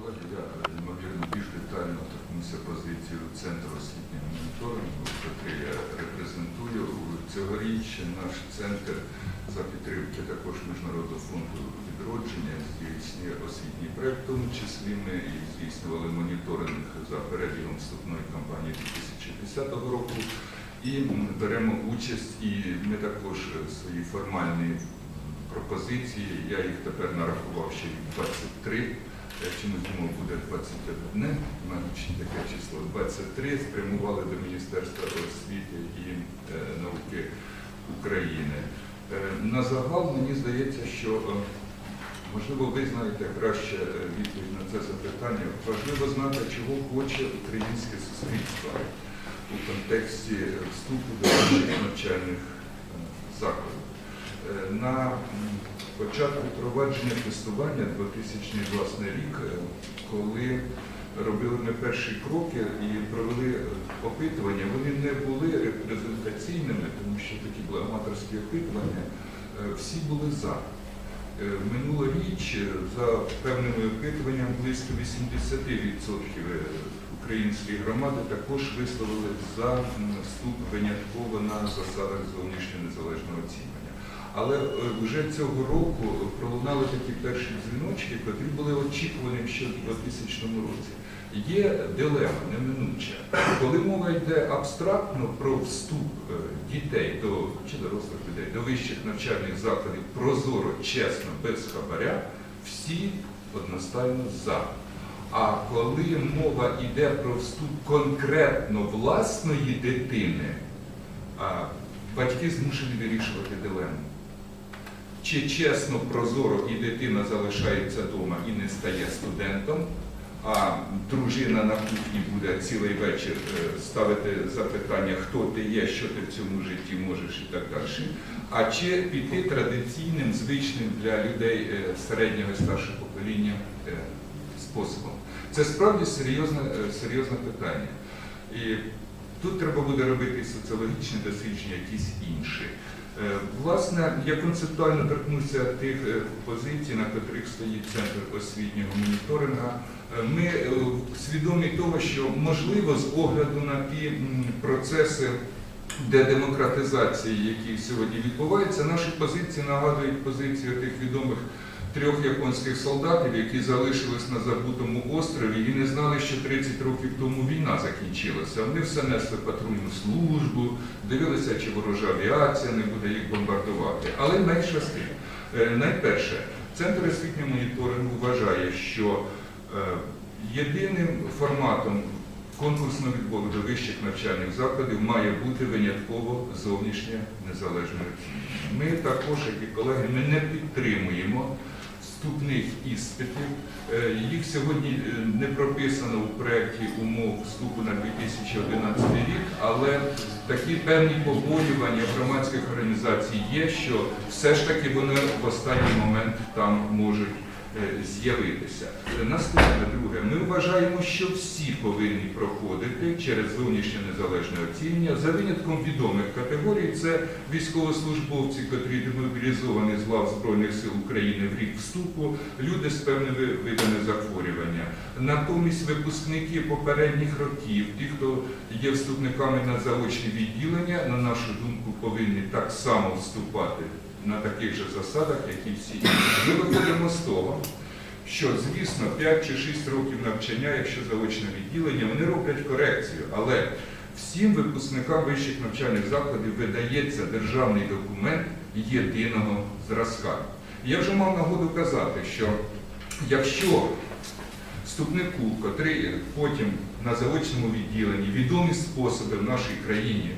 колеги, я ймовірно більш детально торкнуся позицію Центру освітнього моніторингу, який я репрезентую. Цьогоріч наш центр за підтримки також Міжнародного фонду відродження здійснює освітній проект, в тому числі ми здійснювали моніторинг за перебігом вступної кампанії 2010 року. І беремо участь, і ми також е, свої формальні пропозиції, я їх тепер нарахував ще їх 23, я чомусь думав, буде 21, в мене таке число 23, спрямували до Міністерства освіти і е, науки України. Е, на загал мені здається, що е, можливо ви знаєте краще відповідь на це запитання. Важливо знати, чого хоче українське суспільство у контексті вступу до навчальних закладів. Е, На початку впровадження тестування 2000 власне рік, е, коли робили ми перші кроки і провели е, опитування, вони не були репрезентаційними, тому що такі були аматорські опитування, всі були за. Минулоріч е, за певними опитуваннями близько 80% української громади також висловили за вступ винятково на засадах зовнішнього незалежного оцінювання. Але е, вже цього року пролунали такі перші дзвіночки, які були очікувані ще в 2000 році. Є дилема неминуча. Коли мова йде абстрактно про вступ е, дітей до чи дорослих людей до вищих навчальних закладів прозоро, чесно, без хабаря, всі одностайно за. А коли мова йде про вступ конкретно власної дитини, батьки змушені вирішувати дилему. Чи чесно, прозоро і дитина залишається вдома і не стає студентом, а дружина на кухні буде цілий вечір е, ставити запитання, хто ти є, що ти в цьому житті можеш і так далі. А чи піти традиційним, звичним для людей е, середнього і старшого покоління е, способом? Це справді серйозне, серйозне питання. І тут треба буде робити соціологічні дослідження, якісь інші. Е, Власне, я концептуально торкнуся тих е, позицій, на котрих стоїть центр освітнього моніторингу. Е, Ми свідомі того, що можливо з огляду на ті процеси дедемократизації, які сьогодні відбуваються, наші позиції нагадують позиції тих відомих трьох японських солдатів, які залишились на забутому острові і не знали, що 30 років тому війна закінчилася. Вони все несли патрульну службу, дивилися, чи ворожа авіація не буде їх бомбардувати. Але менше з тим. Найперше, центр освітнього моніторингу вважає, що е, єдиним форматом конкурсного відбору до вищих навчальних закладів має бути винятково зовнішнє незалежне оцінювання. Ми також, як і колеги, ми не підтримуємо вступних іспитів. Е, Їх сьогодні е, не прописано у проєкті умов вступу на 2011 рік, але такі певні побоювання громадських організацій є, що все ж таки вони в останній момент там можуть з'явитися. Е, Наступне друге, ми вважаємо, що всі повинні проходити через зовнішнє незалежне оцінювання за винятком відомих категорій. Це військовослужбовці, котрі демобілізовані з лав Збройних сил України в рік вступу, люди з певними видами захворювання. Натомість випускники попередніх років, ті, хто є вступниками на заочні відділення, на нашу думку, повинні так само вступати на таких же засадах, як і всі інші. Ми виходимо з того, що, звісно, 5 чи 6 років навчання, якщо заочне відділення, вони роблять корекцію, але всім випускникам вищих навчальних закладів видається державний документ єдиного зразка. Я вже мав нагоду казати, що якщо вступнику, котрий потім на заочному відділенні відомі способи в нашій країні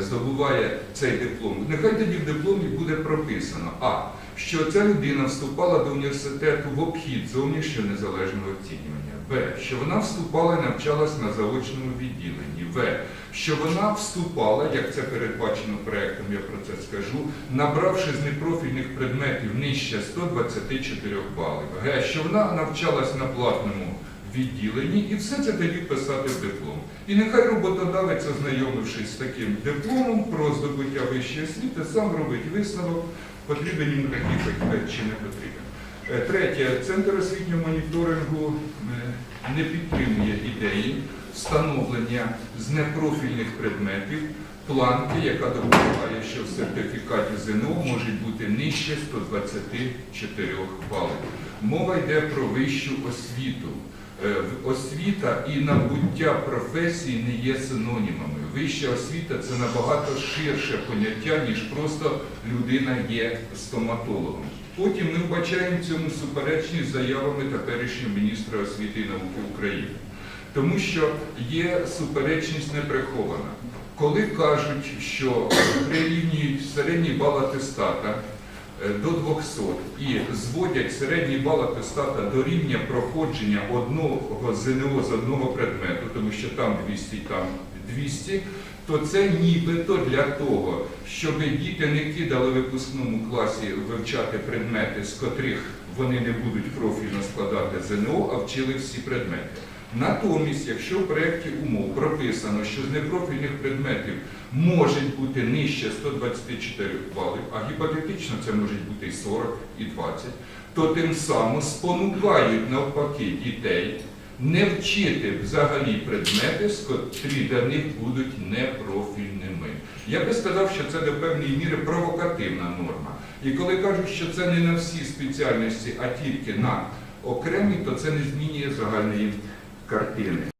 здобуває цей диплом, нехай тоді в дипломі буде прописано а що ця людина вступала до університету в обхід зовнішнього незалежного оцінювання, б. що вона вступала і навчалась на заочному відділенні, в. що вона вступала, як це передбачено проектом, я про це скажу, набравши з непрофільних предметів нижче 124 балів, г. що вона навчалась на платному відділенні і все це тоді писати в диплом. І нехай роботодавець, ознайомившись з таким дипломом про здобуття вищої освіти, сам робить висновок, потрібен їм такий чи не потрібен. Е, Третє, центр освітнього моніторингу е, не підтримує ідеї встановлення з непрофільних предметів планки, яка допомагає, що в сертифікаті ЗНО може бути нижче 124 балів. Мова йде про вищу освіту. Е, Освіта і набуття професії не є синонімами. Вища освіта це набагато ширше поняття, ніж просто людина є стоматологом. Потім ми вбачаємо цьому суперечність заявами теперішнього міністра освіти і науки України. Тому що є суперечність неприхована. Коли кажуть, що прирівнюють середній бал атестата до 200 і зводять середній бал атестата до рівня проходження одного ЗНО з одного предмету, тому що там 200, там 200, то це нібито для того, щоб діти не кидали в випускному класі вивчати предмети, з котрих вони не будуть профільно складати ЗНО, а вчили всі предмети. Натомість, якщо в проєкті умов прописано, що з непрофільних предметів може бути нижче 124 балів, а гіпотетично це може бути і 40, і 20, то тим самим спонукають навпаки дітей не вчити взагалі предмети, котрі для них будуть непрофільними. Я би сказав, що це до певної міри провокативна норма. І коли кажуть, що це не на всі спеціальності, а тільки на окремі, то це не змінює загальної картини.